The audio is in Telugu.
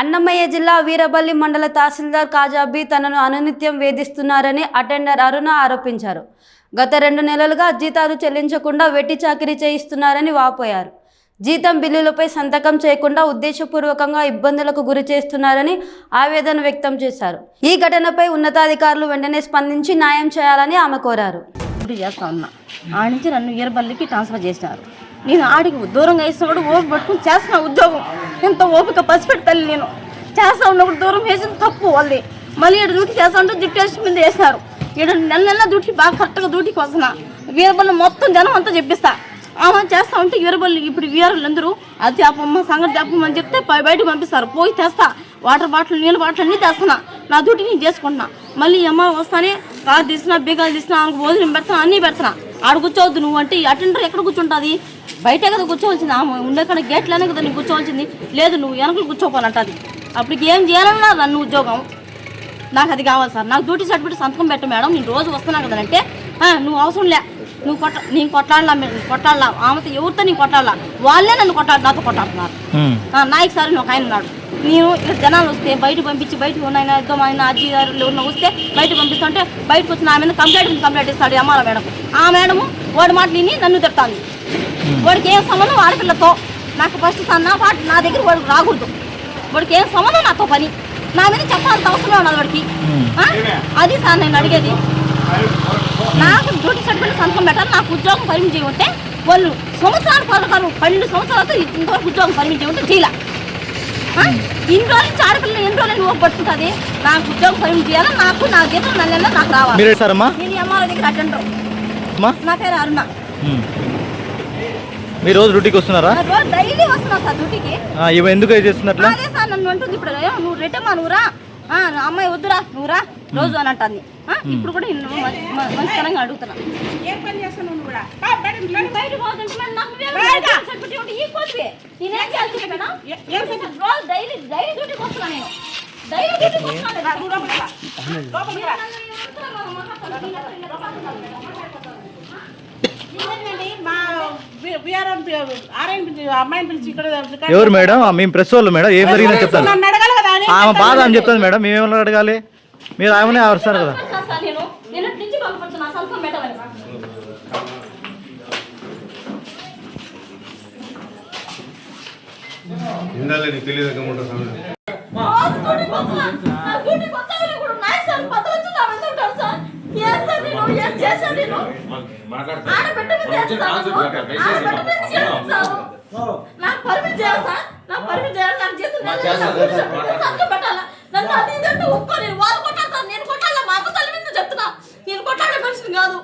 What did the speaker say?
అన్నమయ్య జిల్లా వీరబల్లి మండల తహసీల్దార్ కాజాబీ తనను అనునిత్యం వేధిస్తున్నారని అటెండర్ అరుణ ఆరోపించారు. గత రెండు నెలలుగా జీతాలు చెల్లించకుండా వెట్టి చాకిరీ చేయిస్తున్నారని వాపోయారు. జీతం బిల్లులపై సంతకం చేయకుండా ఉద్దేశపూర్వకంగా ఇబ్బందులకు గురి చేస్తున్నారని ఆవేదన వ్యక్తం చేశారు. ఈ ఘటనపై ఉన్నతాధికారులు వెంటనే స్పందించి న్యాయం చేయాలని ఆమె కోరారు. డ్యూటీ చేస్తా ఉన్నా. నుంచి నన్ను ఇయర్బల్లికి ట్రాన్స్ఫర్ చేశారు నేను ఆడికి దూరంగా వేసినప్పుడు ఓపిక పట్టుకుని చేస్తున్నా ఉద్యోగం. ఎంత ఓపిక పసిపెట్టాలి నేను. చేస్తా ఉన్నప్పుడు దూరం వేసింది తప్పు వాళ్ళది. మళ్ళీ ఇక్కడ డ్యూటీ చేస్తా ఉంటే జిప్ మీద వేసినారు ఇక్కడ నెల నెల డ్యూటీ బాగా కరెక్ట్గా డ్యూటీకి వస్తున్నా. వీరబల్లి మొత్తం జనం అంతా చెప్పిస్తా. ఆమె చేస్తా ఉంటే వీరబల్లి ఇప్పుడు వీరలు అందరూ అది చేపమ్మ సంగతి అని చెప్తే బయటకు పంపిస్తారు. పోయి తెస్తా. వాటర్ బాటిల్ నీళ్ళ బాటిల్ అన్నీ తెస్తున్నా. నా డ్యూటీ నేను చేసుకుంటున్నా. మళ్ళీ అమ్మ వస్తానే కార్ తీసినా బీగాలు తీసినా ఆమెకు భోజనం పెడతాను అన్నీ పెడతాను. ఆడ కూర్చోవద్దు నువ్వు అంటే అటెండర్ ఎక్కడ కూర్చుంటుంది? బయటే కదా కూర్చోవలసింది. ఆమె ఉండే కాడ గేట్లోనే కదా నువ్వు కూర్చోవలసింది. లేదు నువ్వు వెనకలు కూర్చోపోనంటది అప్పటికి ఏం చేయాలన్నా నన్ను ఉద్యోగం. నాకు అది కావాలి సార్. నాకు డ్యూటీ సర్టిఫికేట్ సంతకం పెట్టు మేడం. నేను రోజు వస్తున్నా కదా అంటే "ఆ, నువ్వు అవసరం లే. నువ్వు కొట్ట నేను కొట్టాడలా కొట్టాడలా ఆమెతో ఎవరితో నేను కొట్టాడలా వాళ్ళే నన్ను కొట్టాడు నాతో కొట్టాడుతున్నారు నాయక్ సార్ ఒక ఆయన ఉన్నాడు. నేను ఇక్కడ జనాలు వస్తే బయట పంపించి బయటకు ఉన్నాయన ఇద్దరు ఆయన గారు ఎవరిన వస్తే బయట పంపిస్తుంటే బయటకు వచ్చిన ఆమె కంప్లైంట్ కంప్లైంట్ ఇస్తాడు అమ్మాల మేడం. ఆ మేడము వాడి మాట విని నన్ను తిడతాను వాడికి ఏం సంబంధం ఆడపిల్లతో? నాకు ఫస్ట్ సన్న వాటి నా దగ్గర వాడికి రాకూడదు. వాడికి ఏం సంబంధం? నాతో పని. నా మీద చెప్పాల్సిన అవసరం ఉన్నది వాడికి? అది సార్ నేను అడిగేది. నాకు డ్యూటీ సర్టిఫికేట్ సంతకం పెట్టాలి నాకు ఉద్యోగం పరిమితి చేయమంటే వాళ్ళు సంవత్సరాల పథకాలు పన్నెండు సంవత్సరాలతో ఇంతవరకు ఉద్యోగం పరిమితి చేయమంటే చేయలే? ఇన్ని రోజుల నుంచి ఆడపిల్లలు ఎన్ని రోజులు నువ్వు పట్టుకుంటుంది? నాకు ఉద్యోగం పరిమితి చేయాలి నాకు నా జీతం నెల నాకు రావాలి. మీరు సారమ్మా నేను దగ్గర అటెండర్ నా పేరు అరుణ. మీరు రోజు డ్యూటీకి వస్తున్నారా? రోజు డైలీ వస్తున్నా సార్ డ్యూటీకి. ఎందుకు చేస్తున్నట్లా? అదే సార్ నన్ను అంటుంది ఇప్పుడు "ఏ, నువ్వు రిటర్న్ అమ్మాయి వద్దురా నువ్వురా రోజు అని అంటుంది ఇప్పుడు కూడా మంచితనంగా అడుగుతున్నా. ఏం పని నువ్వు కూడా. బయట ఈ. నేనేం? రోజు డైలీ డైలీ డ్యూటీకి వస్తున్నా నేను. డైలీ డ్యూటీకి వస్తున్నాను ఇక్కడ- ఎవరు మేడం? మేము ప్రెస్ వాళ్ళు మేడం. ఏం జరిగిందో చెప్తాను ఆమె బాధ అని చెప్తాను మేడం మేము ఏమైనా అడగాలి మీరు ఆమెనే వస్తారు కదా సార్ నేను నిన్నటి నుంచి పంపుతున్నా సంతకం పెట్టమని ఇందాలే నీకు తెలియదు గమ్ముంటా సమయం రోజు డ్యూటీకి వస్తున్నా. నా డ్యూటీకి వచ్చాక కూడా నాయక్ సార్ పదవి వచ్చి నా వెంట ఉంటాడు సార్. ఏం సార్ నేను? ఏం చేశాను నేను? ఆడబిడ్డ మీద చేస్తాను. ఆడబిడ్డ మీద చేస్తాను. నాకు పర్మిట్ చేయాలి సార్ నాకు పర్మిట్ చేయాలి నన్ను అది ఇది అంటే ఒప్పుకో నేను వాళ్ళు కొట్టాను నేను కొట్టాలా? మా అమ్మ తల్లి మీద చెప్తున్నా. నేను కొట్టాడే మనిషిని కాదు.